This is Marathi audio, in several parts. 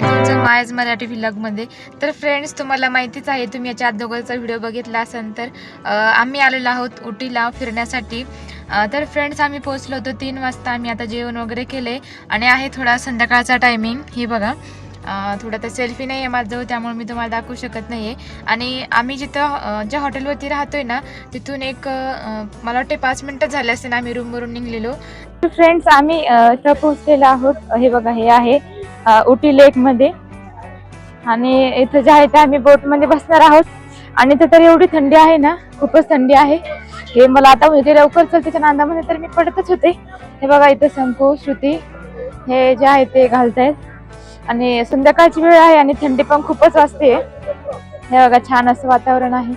राज मराठी व्हिलॉगमध्ये तर फ्रेंड्स तुम्हाला माहितीच आहे तुम्ही याच्या अगोदरचा व्हिडिओ बघितला असेल तर आम्ही आलेलो आहोत उटीला फिरण्यासाठी. तर फ्रेंड्स आम्ही पोहोचलो होतो तीन वाजता. आम्ही आता जेवण वगैरे केले आणि आहे थोडा संध्याकाळचा टायमिंग हे बघा. थोडं तर सेल्फी नाही आहे माझं त्यामुळे मी तुम्हाला दाखवू शकत नाही आहे आणि आम्ही जिथं ज्या हॉटेलवरती राहतोय ना तिथून एक मला वाटते पाच मिनटं झाले असते ना आम्ही रूमवरून निघलेलो. फ्रेंड्स आम्ही इथं पोहोचलेलो आहोत. हे बघा हे आहे. उटी लेकमध्ये. आणि इथं जे आहे ते आम्ही बोटमध्ये बसणार आहोत. आणि इथं तर एवढी थंडी आहे ना खूपच थंडी आहे. हे मला आता म्हणजे लवकर चलतेच्या नांदामध्ये तर मी पडतच होते. हे बघा इथं शंकू श्रुती हे जे आहे ते घालतायत. आणि संध्याकाळची वेळ आहे आणि थंडी पण खूपच वाजते. हे बघा छान असं वातावरण आहे.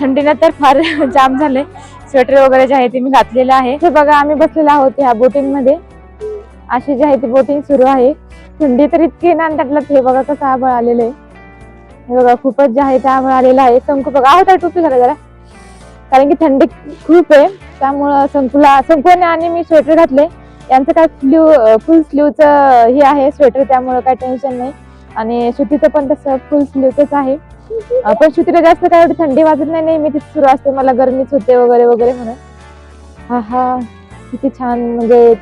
थंडीनं तर फार जाम झाले स्वेटर वगैरे जे आहे ते मी घातलेलं आहे. हे बघा आम्ही बसलेलो आहोत ह्या बोटींमध्ये अशी जी आहे ती बोटिंग सुरू आहे. थंडी तर इतकी ना आणि त्यातलं हे बघा कसं आबळ आलेलं आहे. हे बघा खूपच जे आहे ते आबळ आलेलं आहे. शंकू बघा आहोत आहे टोपी जरा जरा. कारण की थंडी खूप आहे त्यामुळं संकूला संकूने आणि मी स्वेटर घातले. यांचं काय फ्ल्यू फुल स्लीवचं हे आहे स्वेटर त्यामुळं काय टेन्शन नाही. आणि श्रुतीचं पण तसं फुल स्लीवचंच आहे. पण श्रुतीला जास्त काय एवढी थंडी वाजत नाही नाही मी तिथे सुरू असते. मला गरमीच होते वगैरे वगैरे म्हणून. हा हा किती छान म्हणजे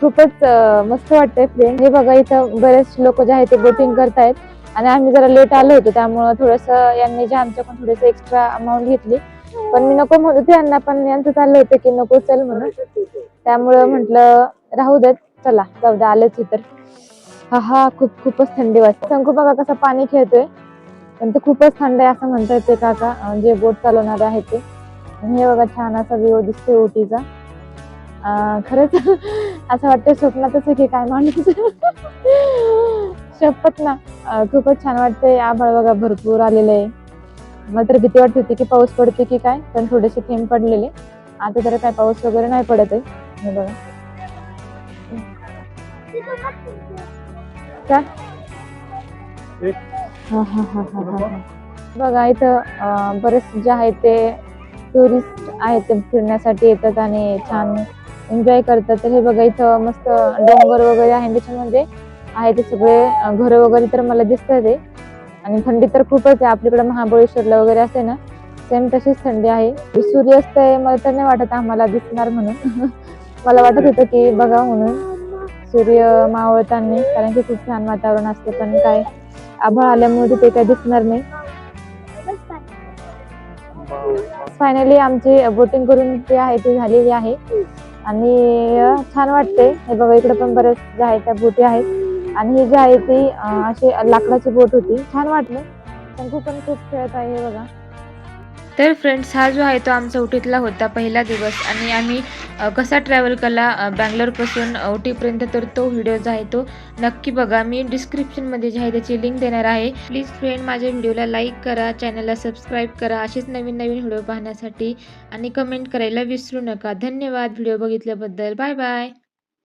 खूपच मस्त वाटतंय फ्रेंड हे बघा इथं बरेच लोक जे आहेत ते बोटिंग करतायत. आणि आम्ही जरा लेट आलो होतो त्यामुळं थोडस यांनी जे आमच्याकडून थोडस एक्स्ट्रा अमाऊंट घेतली. पण मी नको म्हणत होते यांना पण यांचं चाललं होतं की नको चल म्हणून. त्यामुळं म्हटलं राहू देत चला जाऊ द्या आलेच हे तर हा हा खूप खूपच थंडी वाजते शंकू बघा कसं पाणी खेळतोय. पण ते खूपच थंड आहे असं म्हणतात ते काका जे बोट चालवणारे आहेत ते. आणि हे बघा छान असा व्ह्यू दिसतोय ओटीचा. खरंच असं वाटतं स्वप्नातच आहे. की काय माणूस शपथ ना. खूपच छान वाटतंय. आभाळ बघा भरपूर आलेलं आहे. मला तर भीती वाटत होती की पाऊस पडते की काय पण थोडेसे थेंब पडलेले. आता तर काय पाऊस वगैरे नाही पडत आहे. हे बघा. काय? बघा इथं बरेच जे आहे ते टुरिस्ट आहेत ते फिरण्यासाठी येतात आणि छान एन्जॉय करतात. तर हे बघा इथं मस्त डोंगर वगैरे आहे. त्याच्यामध्ये म्हणजे आहे ते सगळे घर घरं वगैरे तर मला दिसतात आहे आणि थंडी तर खूपच आहे. आपल्याकडे महाबळेश्वरला वगैरे असते ना सेम तशीच थंडी आहे. सूर्यास्त आहे मला तर नाही वाटत आम्हाला दिसणार म्हणून. मला वाटत होतं की बघा म्हणून सूर्य मावळताना कारण की खूप छान वातावरण असते. पण काय आभाळ आल्यामुळे तिथे काय दिसणार नाही. फायनली आमची बोटिंग करून जे आहे ती झालेली आहे. आणि छान वाटते. हे बघा इकडे पण बरेच ज्या आहे त्या बोटी आहेत. आणि ही जी आहे ती अशी लाकडाची बोट होती. छान वाटलं. शंकू पण खूप खेळत आहे हे बघा. तर फ्रेंड्स हा जो आहे तो आमचा उटीतला होता पहिला दिवस. आणि आम्ही कसा ट्रॅव्हल केला बँगलोरपासून उटीपर्यंत तर तो व्हिडिओ जो आहे तो नक्की बघा. मी डिस्क्रिप्शनमध्ये जे आहे त्याची लिंक देणार आहे. प्लीज फ्रेंड माझ्या व्हिडिओला लाईक करा चॅनलला सबस्क्राईब करा. असेच नवीन नवीन व्हिडिओ पाहण्यासाठी आणि कमेंट करायला विसरू नका. धन्यवाद व्हिडिओ बघितल्याबद्दल. Bye bye